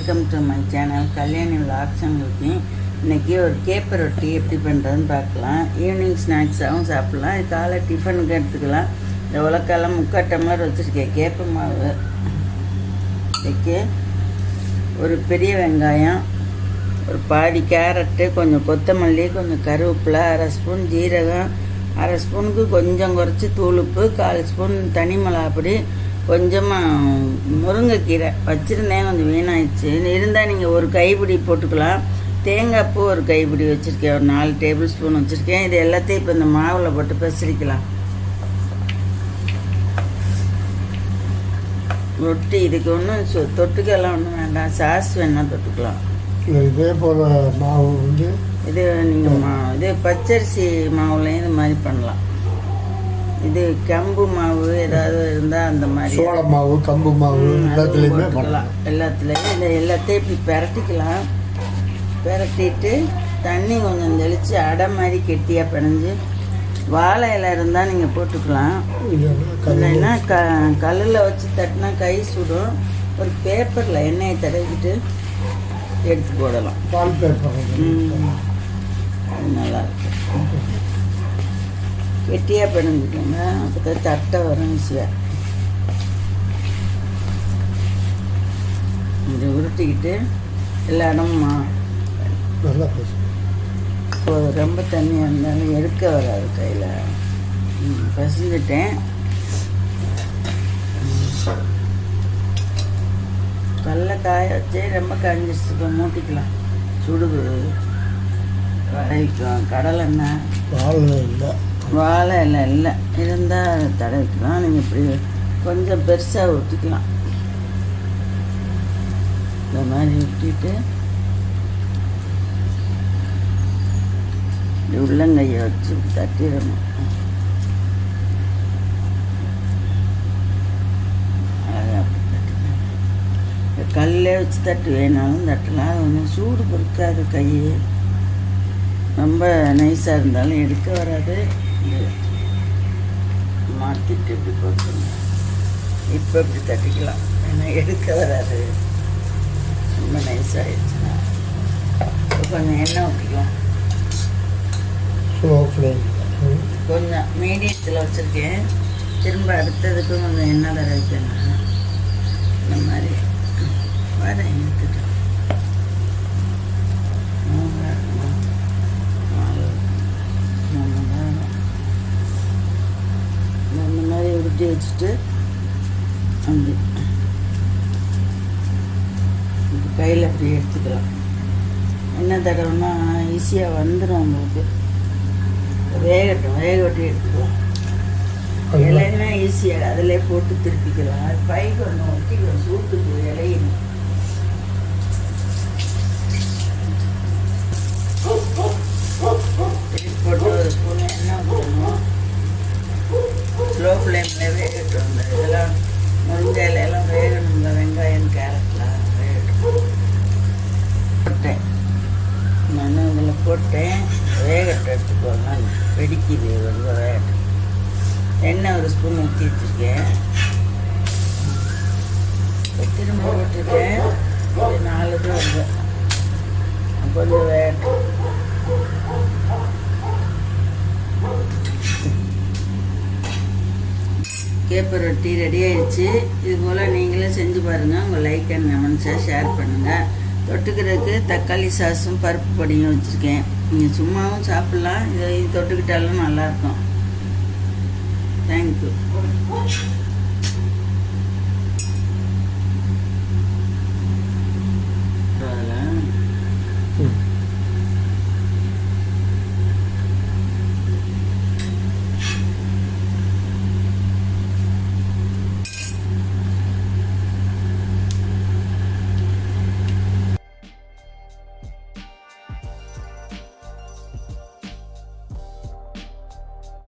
Welcome to my channel Kalyani vlogs இருக்கேன் இன்றைக்கி ஒரு கேப்பை ரொட்டி எப்படி பண்ணுறதுன்னு பார்க்கலாம். ஈவினிங் ஸ்நாக்ஸாகவும் சாப்பிட்லாம். இது காலை டிஃபனுக்கு எடுத்துக்கலாம். இந்த உலக்காலம் முக்கால் டம்ளர் வச்சுருக்கேன். கேப்பை மாவு. இதுக்கு ஒரு பெரிய வெங்காயம் ஒரு பாதி கேரட்டு கொஞ்சம் கொத்தமல்லி கொஞ்சம் கருவேப்பிலை அரை ஸ்பூன் ஜீரகம் அரை ஸ்பூனுக்கு கொஞ்சம் குறைச்சி தூளுப்பு கால் ஸ்பூன் தனி மிளகாப்பொடி கொஞ்சமாக முருங்கைக்கீரை வச்சுருந்தேன் கொஞ்சம் வீணாயிடுச்சு. இருந்தால் நீங்கள் ஒரு கைப்பிடி போட்டுக்கலாம். தேங்காய் பூ ஒரு கைப்பிடி வச்சுருக்கேன் ஒரு நாலு டேபிள் ஸ்பூன் வச்சுருக்கேன். இது எல்லாத்தையும் இப்போ இந்த மாவில் போட்டு பெசரிக்கலாம். ரொட்டி இதுக்கு ஒன்றும் தொட்டுக்கெல்லாம் ஒன்றும் வேண்டாம். சாஸ் வேணால் தொட்டுக்கலாம். இதே போல் மாவு வந்து இது நீங்கள் மா இது பச்சரிசி மாவுலையும் இது மாதிரி பண்ணலாம். இது கம்பு மாவு ஏதாவது இருந்தால் அந்த மாதிரி. சோள மாவு கம்பு மாவு எல்லாத்துலேயுமே பண்ணலாம். எல்லாத்துலேயும். இந்த எல்லாத்தையும் இப்படி பிரட்டிக்கலாம். பிரட்டிட்டு தண்ணி கொஞ்சம் தெளித்து அடை மாதிரி கெட்டியாக பிணைஞ்சு வாழை இலை இருந்தால் நீங்கள் போட்டுக்கலாம். இல்லைன்னா க கல்லில் வச்சு தட்டினா கை சுடும். ஒரு பேப்பரில் எண்ணெயை தடவிட்டு எடுத்து போடலாம். பால் பேப்பர். நல்லா இருக்கும். கெட்டியாக பிணைஞ்சுக்கோங்க அப்போ தட்டை வரும் ஈஸியாக இது உருட்டிக்கிட்டு எல்லா இடமும் இப்போ ரொம்ப தண்ணியாக இருந்தாலும் எடுக்க வராது கையில். பசிஞ்சிட்டேன். கடல காய வச்சு ரொம்ப காஞ்சிச்சு மூட்டிக்கலாம். சுடுது. வரைக்கும் கடலை பால் இல்லை. வாழை இல்லை. இல்லை இருந்தால் தடவிக்கலாம். நீங்கள் இப்படி கொஞ்சம் பெருசாக ஊற்றிக்கலாம் இந்த மாதிரி ஊற்றிட்டு உள்ளங்கையை வச்சு தட்டிடணும். கல்லே வச்சு தட்டு வேணாலும் தட்டலாம். அது கொஞ்சம் சூடு பொறுக்காது கையே. ரொம்ப நைஸாக இருந்தாலும் எடுக்க வராது. மாற்றிட்டு இப்படி போட்டுருங்க இப்போ இப்படி தட்டிக்கலாம். ஏன்னா எடுக்க வராது ரொம்ப நைஸாகிடுச்சுன்னா இப்போ கொஞ்சம் எண்ணெய் ஊற்றிக்கலாம் ஸ்லோ ஃப்ளேம் கொஞ்சம் மீடியத்தில் வச்சுருக்கேன். திரும்ப அடுத்ததுக்கு கொஞ்சம் எண்ணெய் தர வைக்கணும் இந்த மாதிரி வரேன் எடுத்துட்டு மூணு, நாலு, மூணு நேரம். இந்த உருட்டி வச்சுட்டு அப்படி இப்படி கையில் அப்படி எடுத்துக்கலாம். என்ன தடவைன்னா ஈஸியாக வந்துடும் உங்களுக்கு. வேகட்டும் வேக விட்டு எடுத்துக்கலாம் இலைன்னா ஈஸியாக அதிலே போட்டு திருப்பிக்கலாம். அது பைக்கு ஒன்று ஒட்டிக்கலாம் சூட்டுக்கு போட்டேன். வேகட்டை எடுத்துக்கோங்க வெடிக்குது ரொம்ப வேகட்டை எண்ணெய் ஒரு ஸ்பூன் ஊற்றி வச்சுருக்கேன். திரும்ப விட்டுருக்கேன் ஒரு நாலு தான் வருது கொஞ்சம் வேகட்டை கேப்பர் ரொட்டி ரெடி ஆயிடுச்சு. இது போல் நீங்களும் செஞ்சு பாருங்கள் உங்கள் லைக் அண்ட் கமெண்ட்ஸை ஷேர் பண்ணுங்கள் தொட்டுக்கிறதுக்கு தக்காளி சாஸும் பருப்பு பொடியும் வச்சுருக்கேன். நீங்கள் சும்மாவும் சாப்பிட்லாம். இதை தொட்டுக்கிட்டாலும் நல்லாயிருக்கும் தேங்க்யூ